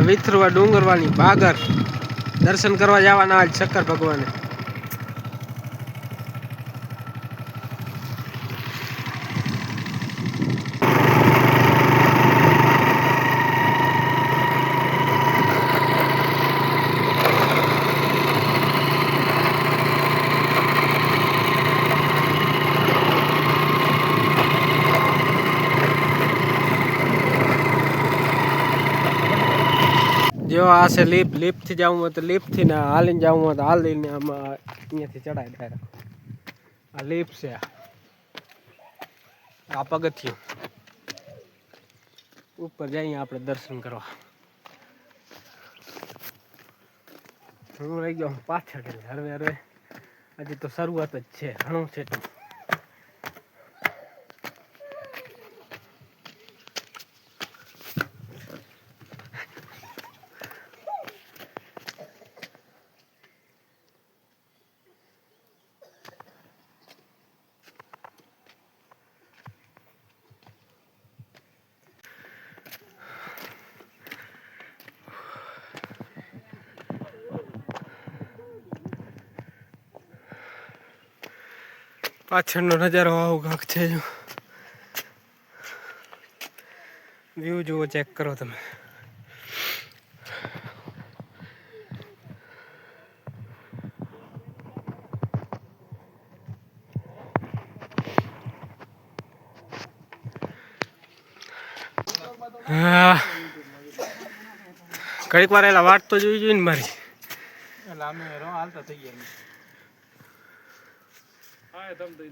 વિથરવા ડુંગરવાની બાગર દર્શન કરવા જવાના આજ શંકર ભગવાને. જો આ છે લીપથી જવું હોય તો લિફ્ટથી ને હાલીને જવું હોય તો હાલીને આમાં અહીંયાથી ચડાય ડાયરેક્ટ આ લીપ છે. આ પગથિયું. ઉપર જઈએ આપણે દર્શન કરવા. હું રહી ગયો પાછળ હરવે હરવે. હજી તો શરૂઆત જ છે. ઘણું છે. પાછળનો નજારો આવો કાંક છે જો. વ્યૂ જુઓ ચેક કરો તમે. હા. ઘડીક વાર એલા વાટ તો જોઈ જોઈ ને મારી. એટલે અમે રો હાલતા થઈ ગયા હા તમ તો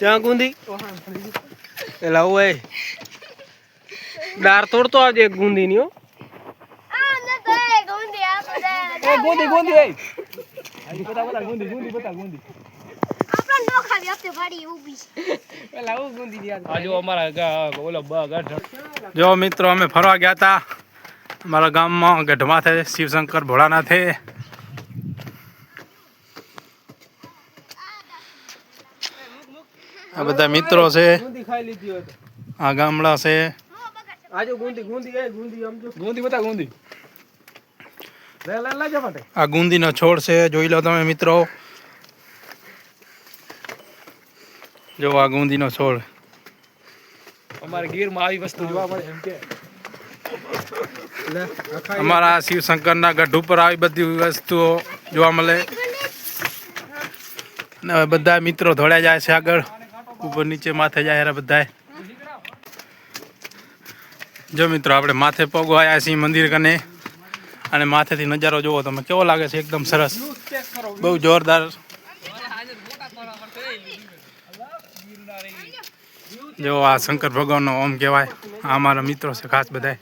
ચા ગુંદી એલા ઓય દાર તોડતો આવજે ગુંદી ની હો એ ગોંધી ગોંધી એ. બતા બતા ગોંધી ગોંધી બતા ગુંદી. ની આજો અમારા ગા ઓલો બ ગઢ. જો મિત્રો અમે ફરવા ગયા હતા અમારા ગામમાં ગઢમાથે શિવશંકર ભોળાનાથે આ બધા મિત્રો છે. ગુંદી આ ગામડા છે. આ ગુંદી ગુંદી ગુંદી ગુંદી ગુંદી ગુંદીનો છોડ છે, જોઈ લો તમે મિત્રો. જો આ ગુંદીનો છોડ. અમારે ગીરમાં આવી વસ્તુ જોવા મળે એમ કે. અમારા શિવશંકરના ગઢ ઉપર આવી બધી વસ્તુઓ જોવા મળે. અને બધા મિત્રો ધોળ્યા જાય છે આગળ. ઉપર નીચે માથે જાય છે બધા જો મિત્રો આપણે માથે પગો આવ્યા છીએ મંદિર કને. અને માથેથી નજારો જોવો તમે કેવો લાગે છે? એકદમ સરસ. બહુ જોરદાર. જો આ શંકર ભગવાનનો ઓમ કહેવાય. આ અમારા મિત્રો છે ખાસ બધાય.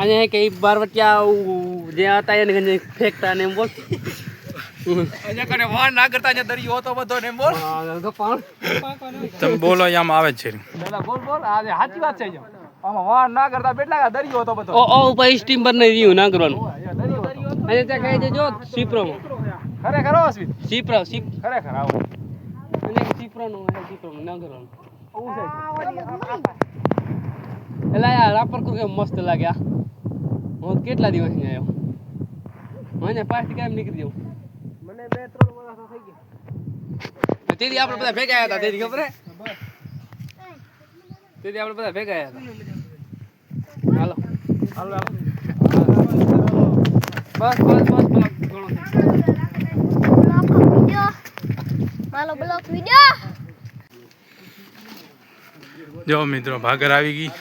અને કઈ બારવટિયા જે હતા એને ફેંકતા ને એમ બોલ. અહીંયા ના કરતા દરિયો હતો બધો ને બોલ. હા, તો પણ. તમે બોલો આમ આવે છે. બોલ બોલ. આજે સાચી વાત છે આમાં ના કરતા બેટલા દરિયો હતો બધો. ઓ ઓ ઉપર સ્ટીમ પર નહીં રહ્યું ના કરવાનું. અને ત્યાં કહી દેજો સીપરો ખરેખર સીપરો સીપ. ખરેખર આવો. અને સીપરો નો સીપરો ના કરવાનું. એટલે યાર રાપર કુર કેમ મસ્ત લાગ્યા હું કેટલા દિવસની આવ્યો? મને પાસ્ટ કેમ નીકળી જવું મને બે ત્રણ વર્ષ થઈ ગયા. તેથી આપણે બધા ભેગા આવ્યા હતા તેથી ખબર તેથી આપણે બધા ભેગા આવ્યા હતા. હાલો. હાલો હાલો. બસ બસ બસ બ્લોક ઘણો હાલો મારો બ્લોક વિડિયો. જો મિત્રો ભાગર આવી ગઈ.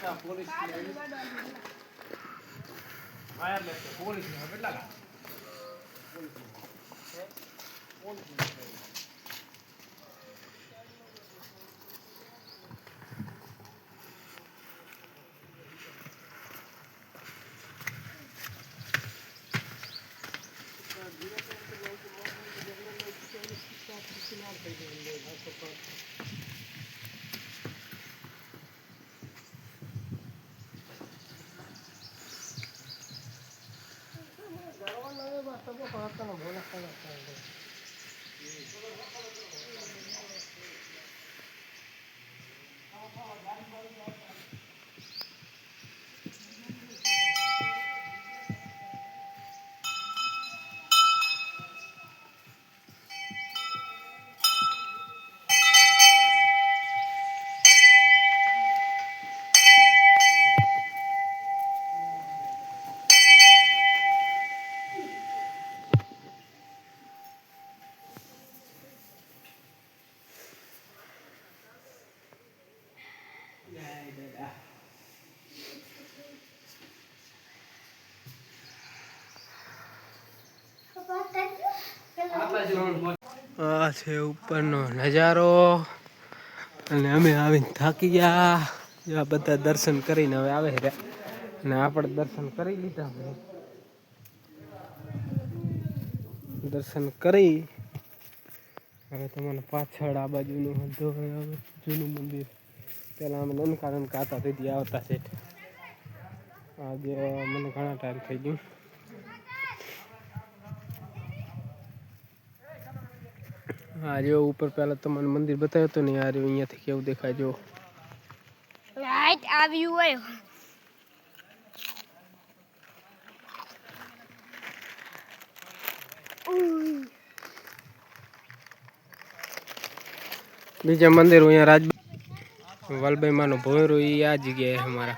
આ છે ઉપરનો નજારો. અને અમે આવીને થાકી ગયા. એવા બધા દર્શન કરીને હવે આવે રહ્યા અને આપણે દર્શન કરી લીધા દર્શન કરી. હવે તમને પાછળ આ બાજુનું જૂનું મંદિર. પહેલાં અમે નનકા નનકા હતા તેથી આવતા છે. આજે મને ઘણા ટાઈમ થઈ ગયું. આ જો ઉપર પહેલા તમને મંદિર બતાવ્યું હતું ને આ રહ્યો અહીંયાથી કેવું દેખાય જો. રાઈટ આવ્યું હોય. બીજા મંદિર અહીંયા રાજ વાલભાઈ માનો ભોયરો એ આ જગ્યાએ છે મારા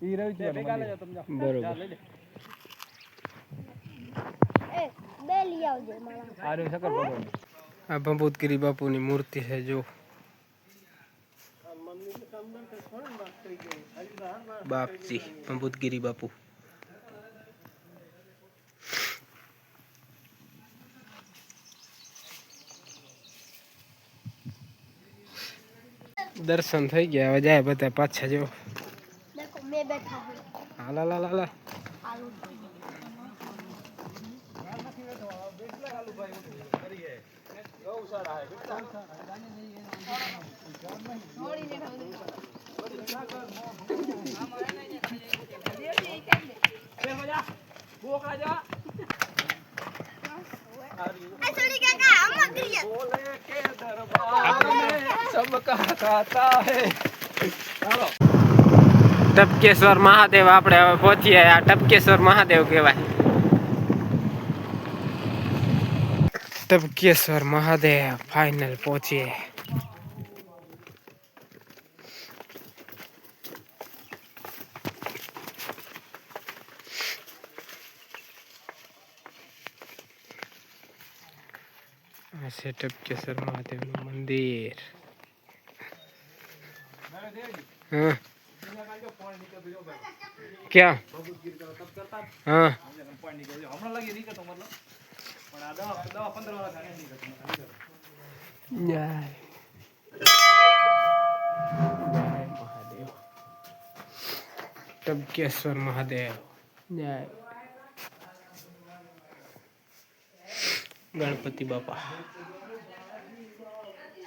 હું સામે દેખાય બરોબર. બે લઈ આવજો મારા. આ ભંભૂતગીરી બાપુની મૂર્તિ છે જો. બાપજી ભંભૂતગીરી બાપુ. દર્શન થઈ ગયા હવે જાય બધા પાછા જો. હાલા લા લા લા આલુ એ સુજી કાકા આમાં કરી ટપકેશ્વર મહાદેવ આપણે હવે પહોંચીએ. આ ટપકેશ્વર મહાદેવ કહેવાય. ટપકેશ્વર મહાદેવ ફાઇનલ પહોંચીએ. આ છે ટપકેશ્વર મહાદેવનું મંદિર. હા. ક્યાં હા જય મહાદેવ ટબકેશ્વર મહાદેવ જય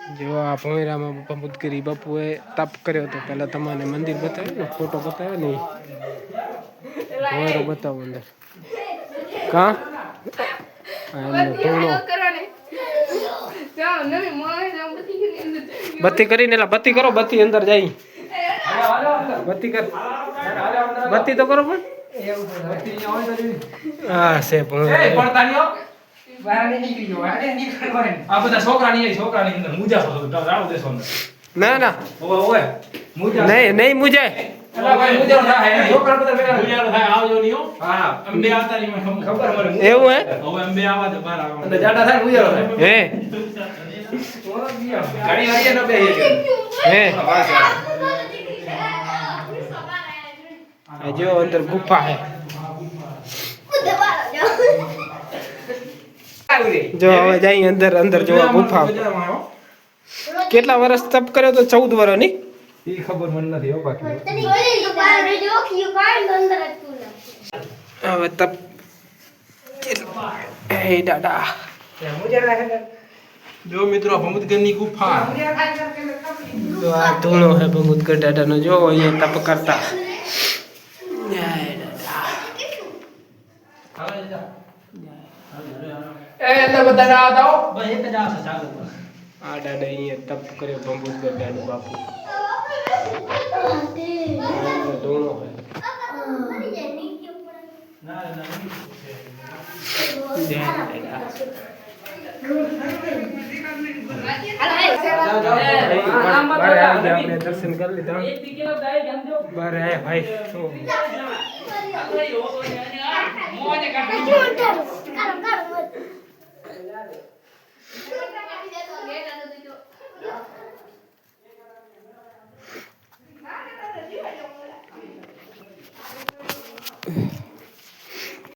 ગણપતિ બાપા જો આ ભોંયરામાં બાપા મુદગીરી બાપુએ તપ કર્યો હતો. પહેલાં તમને મંદિર બતાવ્યું ને ફોટો બતાવ્યો ને. ભોંયરો બતાવો અંદર. કા? આ બત્તી કરીને એટલે બત્તી કરો બત્તી અંદર જાય. બત્તી કર. બત્તી તો કરો પણ. હા છે ભોંયરો આ બધા છોકરાની છોકરાની અંદર મુજા છો રાડો દેશો અંદર ના ના ઓવે ઓવે મુજા નહીં નહીં મુજાય એલા ભાઈ મુજાનો થાય છોકરા બધા પેલા મુજાનો થાય આવજો નહીં હો હા અમે બે આવતા નહીં મને ખબર મને એવું હે હવે અમે બે આવા તો બહાર આવવા અને જાડા થાય મુજાનો થાય હે ગાડી વાળી ન બે હે આ જો અંદર ગુફા હે જો હવે જાય અંદર અંદર જોવા ગુફા. કેટલા વર્ષ તપ કર્યો તો ચૌદ વર્ષની એ ખબર મને નથી હો બાકી. તને ગોળી તો બહાર રેજો ખીયું કાઢ અંદર જ તું નાખ હવે તપ એ દાદા. જો મિત્રો ભમુદગરની ગુફા. તો આ ધૂણો હે ભગુતગઢ દાદાનો જો અહીંયા તપ કરતા જય દાદા આ દાદા અહીંયા તપ કર્યો ભગુતગઢ દાદા બાપુ. આ ધૂણો હે જય દાદા દર્શન કરી લીધા બારે આયા ભાઈ શું કરો કરો